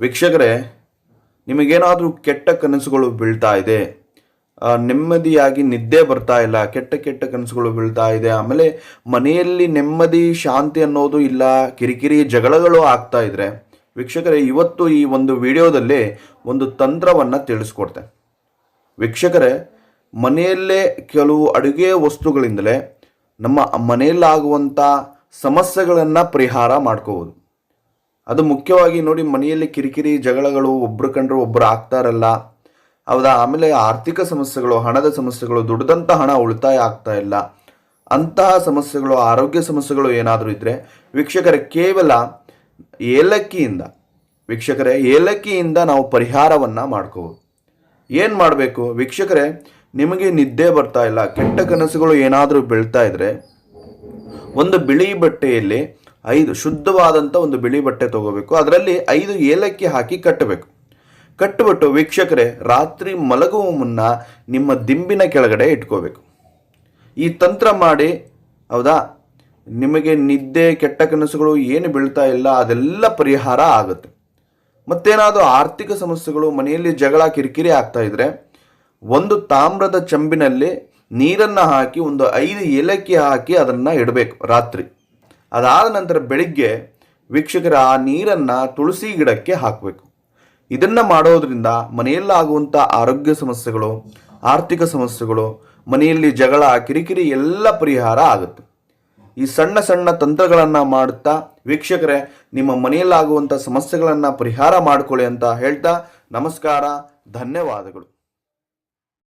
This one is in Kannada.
ವೀಕ್ಷಕರೇ, ನಿಮಗೇನಾದರೂ ಕೆಟ್ಟ ಕನಸುಗಳು ಬೀಳ್ತಾ ಇದೆ? ನೆಮ್ಮದಿಯಾಗಿ ನಿದ್ದೆ ಬರ್ತಾ ಇಲ್ಲ, ಕೆಟ್ಟ ಕೆಟ್ಟ ಕನಸುಗಳು ಬೀಳ್ತಾ ಇದೆ, ಆಮೇಲೆ ಮನೆಯಲ್ಲಿ ನೆಮ್ಮದಿ, ಶಾಂತಿ ಅನ್ನೋದು ಇಲ್ಲ, ಕಿರಿಕಿರಿ ಜಗಳಗಳು ಆಗ್ತಾ ಇದ್ರೆ, ವೀಕ್ಷಕರೇ, ಇವತ್ತು ಈ ಒಂದು ವಿಡಿಯೋದಲ್ಲಿ ಒಂದು ತಂತ್ರವನ್ನು ತಿಳಿಸ್ಕೊಡ್ತೆ. ವೀಕ್ಷಕರೇ, ಮನೆಯಲ್ಲೇ ಕೆಲವು ಅಡುಗೆ ವಸ್ತುಗಳಿಂದಲೇ ನಮ್ಮ ಮನೆಯಲ್ಲಾಗುವಂಥ ಸಮಸ್ಯೆಗಳನ್ನು ಪರಿಹಾರ ಮಾಡ್ಕೋಬೋದು. ಅದು ಮುಖ್ಯವಾಗಿ ನೋಡಿ ಮನೆಯಲ್ಲಿ ಕಿರಿಕಿರಿ ಜಗಳಗಳು, ಒಬ್ರು ಕಂಡ್ರೆ ಒಬ್ರು ಆಗ್ತಾರಲ್ಲ. ಹೌದಾ? ಆಮೇಲೆ ಆರ್ಥಿಕ ಸಮಸ್ಯೆಗಳು, ಹಣದ ಸಮಸ್ಯೆಗಳು, ದುಡ್ದಂಥ ಹಣ ಉಳಿತಾಯ ಆಗ್ತಾ ಇಲ್ಲ. ಅಂತಹ ಸಮಸ್ಯೆಗಳು, ಆರೋಗ್ಯ ಸಮಸ್ಯೆಗಳು ಏನಾದರೂ ಇದ್ದರೆ ವೀಕ್ಷಕರೇ, ಕೇವಲ ಏಲಕ್ಕಿಯಿಂದ, ವೀಕ್ಷಕರೇ, ಏಲಕ್ಕಿಯಿಂದ ನಾವು ಪರಿಹಾರವನ್ನು ಮಾಡ್ಕೋಬೋದು. ಏನು ಮಾಡಬೇಕು? ವೀಕ್ಷಕರೇ, ನಿಮಗೆ ನಿದ್ದೆ ಬರ್ತಾ ಇಲ್ಲ, ಕೆಟ್ಟ ಕನಸುಗಳು ಏನಾದರೂ ಬೀಳ್ತಾ ಇದ್ರೆ, ಒಂದು ಬಿಳಿ ಬಟ್ಟೆಯಲ್ಲಿ ಐದು ಶುದ್ಧವಾದಂಥ ಒಂದು ಬಿಳಿ ಬಟ್ಟೆ ತಗೋಬೇಕು. ಅದರಲ್ಲಿ ಐದು ಏಲಕ್ಕಿ ಹಾಕಿ ಕಟ್ಟಬೇಕು. ಕಟ್ಟಿಬಿಟ್ಟು ವೀಕ್ಷಕರೇ, ರಾತ್ರಿ ಮಲಗುವ ಮುನ್ನ ನಿಮ್ಮ ದಿಂಬಿನ ಕೆಳಗಡೆ ಇಟ್ಕೋಬೇಕು. ಈ ತಂತ್ರ ಮಾಡಿ, ಹೌದಾ? ನಿಮಗೆ ನಿದ್ದೆ, ಕೆಟ್ಟ ಕನಸುಗಳು ಏನು ಬೀಳ್ತಾ ಇಲ್ಲ, ಅದೆಲ್ಲ ಪರಿಹಾರ ಆಗುತ್ತೆ. ಮತ್ತೇನಾದರೂ ಆರ್ಥಿಕ ಸಮಸ್ಯೆಗಳು, ಮನೆಯಲ್ಲಿ ಜಗಳ, ಕಿರಿಕಿರಿ ಆಗ್ತಾ ಇದ್ರೆ, ಒಂದು ತಾಮ್ರದ ಚಂಬಿನಲ್ಲಿ ನೀರನ್ನು ಹಾಕಿ, ಒಂದು ಐದು ಏಲಕ್ಕಿ ಹಾಕಿ ಅದನ್ನು ಇಡಬೇಕು ರಾತ್ರಿ. ಅದಾದ ನಂತರ ಬೆಳಿಗ್ಗೆ ವೀಕ್ಷಕರ ಆ ನೀರನ್ನು ತುಳಸಿ ಗಿಡಕ್ಕೆ ಹಾಕಬೇಕು. ಇದನ್ನು ಮಾಡೋದ್ರಿಂದ ಮನೆಯಲ್ಲಾಗುವಂಥ ಆರೋಗ್ಯ ಸಮಸ್ಯೆಗಳು, ಆರ್ಥಿಕ ಸಮಸ್ಯೆಗಳು, ಮನೆಯಲ್ಲಿ ಜಗಳ, ಕಿರಿಕಿರಿ ಎಲ್ಲ ಪರಿಹಾರ ಆಗುತ್ತೆ. ಈ ಸಣ್ಣ ಸಣ್ಣ ತಂತ್ರಗಳನ್ನು ಮಾಡುತ್ತಾ ವೀಕ್ಷಕರೇ, ನಿಮ್ಮ ಮನೆಯಲ್ಲಾಗುವಂಥ ಸಮಸ್ಯೆಗಳನ್ನು ಪರಿಹಾರ ಮಾಡಿಕೊಳ್ಳಿ ಅಂತ ಹೇಳ್ತಾ ನಮಸ್ಕಾರ, ಧನ್ಯವಾದಗಳು.